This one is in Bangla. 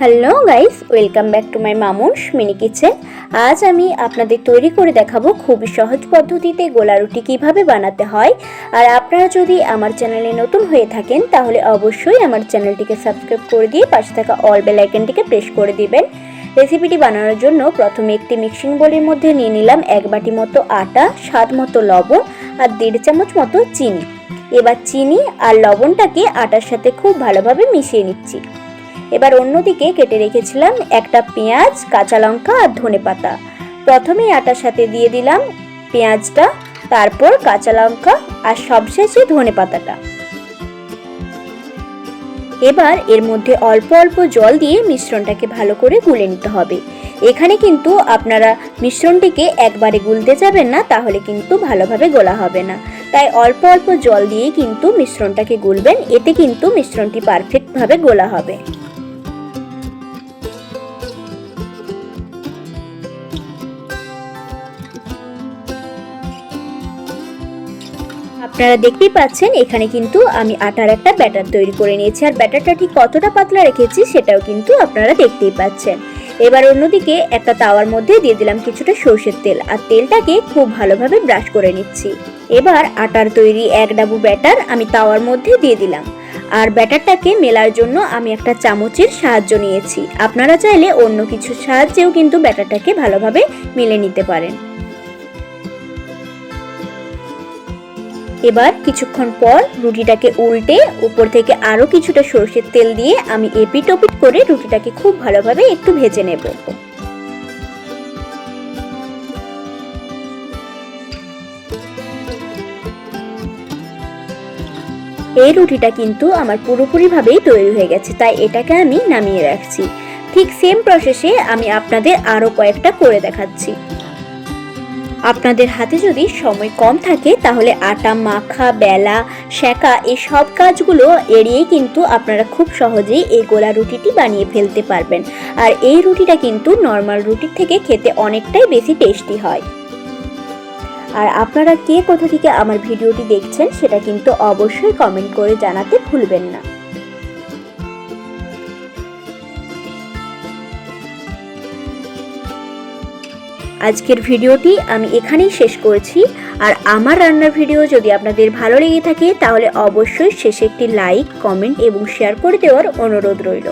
Hello guys, welcome back to my Mamus mini kitchen. আজ আমি আপনাদের তৈরি করে দেখাবো খুবই সহজ পদ্ধতিতে গোলা রুটি কীভাবে বানাতে হয়। আর আপনারা যদি আমার চ্যানেলে নতুন হয়ে থাকেন, তাহলে অবশ্যই আমার চ্যানেলটিকে সাবস্ক্রাইব করে দিয়ে পাশে থাকা অল বেল আইকনটিকে প্রেস করে দিবেন। রেসিপিটি বানানোর জন্য প্রথমে একটি মিক্সিং বোলের মধ্যে নিয়ে নিলাম এক বাটি মতো আটা, স্বাদ মতো লবণ আর দেড় চামচ মতো চিনি। এবার চিনি আর লবণটাকে আটার সাথে খুব ভালোভাবে মিশিয়ে নিচ্ছি। এবার অন্যদিকে কেটে রেখেছিলাম একটা পেঁয়াজ, কাঁচা লঙ্কা আর ধনে পাতা। প্রথমে আটার সাথে দিয়ে দিলাম পেঁয়াজটা, তারপর কাঁচা লঙ্কা আর সবশেষে ধনে পাতাটা। এবার এর মধ্যে অল্প অল্প জল দিয়ে মিশ্রণটাকে ভালো করে গুলে নিতে হবে। এখানে কিন্তু আপনারা মিশ্রণটিকে একবারে গুলতে যাবেন না, তাহলে কিন্তু ভালোভাবে গোলা হবে না। তাই অল্প অল্প জল দিয়ে কিন্তু মিশ্রণটাকে গুলবেন, এতে কিন্তু মিশ্রণটি পারফেক্টভাবে গোলা হবে। আপনারা দেখতেই পাচ্ছেন, এখানে কিন্তু আমি আটার একটা ব্যাটার তৈরি করে নিয়েছি। আর ব্যাটারটা ঠিক কতটা পাতলা রেখেছি, সেটাও কিন্তু আপনারা দেখতেই পাচ্ছেন। এবার অন্যদিকে একটা তাওয়ার মধ্যে দিয়ে দিলাম কিছুটা সর্ষের তেল। আর তেলটাকে খুব ভালোভাবে ব্রাশ করে নিচ্ছি। এবার আটার তৈরি এক ডাবু ব্যাটার আমি তাওয়ার মধ্যে দিয়ে দিলাম। আর ব্যাটারটাকে মেলার জন্য আমি একটা চামচের সাহায্য নিয়েছি। আপনারা চাইলে অন্য কিছুর সাহায্যেও কিন্তু ব্যাটারটাকে ভালোভাবে মেলে নিতে পারেন। এবার কিছুক্ষণ পর রুটিটাকে উল্টে উপর থেকে আরও কিছুটা সরষের তেল দিয়ে আমি এপিট ওপিট করে রুটিটাকে খুব ভালোভাবে একটু ভেজে নেব। এই রুটিটা কিন্তু আমার পুরোপুরিভাবেই তৈরি হয়ে গেছে, তাই এটাকে আমি নামিয়ে রাখছি। ঠিক সেম প্রসেসে আমি আপনাদের আরও কয়েকটা করে দেখাচ্ছি। আপনাদের হাতে যদি সময় কম থাকে, তাহলে আটা, মাখা, বেলা শেখা এই সব কাজগুলো এড়িয়েই কিন্তু আপনারা খুব সহজেই এই গোলা রুটিটি বানিয়ে ফেলতে পারবেন। আর এই রুটিটা কিন্তু নর্মাল রুটির থেকে খেতে অনেকটাই বেশি টেস্টি হয়। আর আপনারা কে কোথা থেকে আমার ভিডিওটি দেখছেন, সেটা কিন্তু অবশ্যই কমেন্ট করে জানাতে ভুলবেন না। আজকের ভিডিওটি আমি এখানেই শেষ করেছি। আর আমার রান্নার ভিডিও যদি আপনাদের ভালো লেগে থাকে, তাহলে অবশ্যই শেষে একটি লাইক, কমেন্ট এবং শেয়ার করে দেওয়ার অনুরোধ রইল।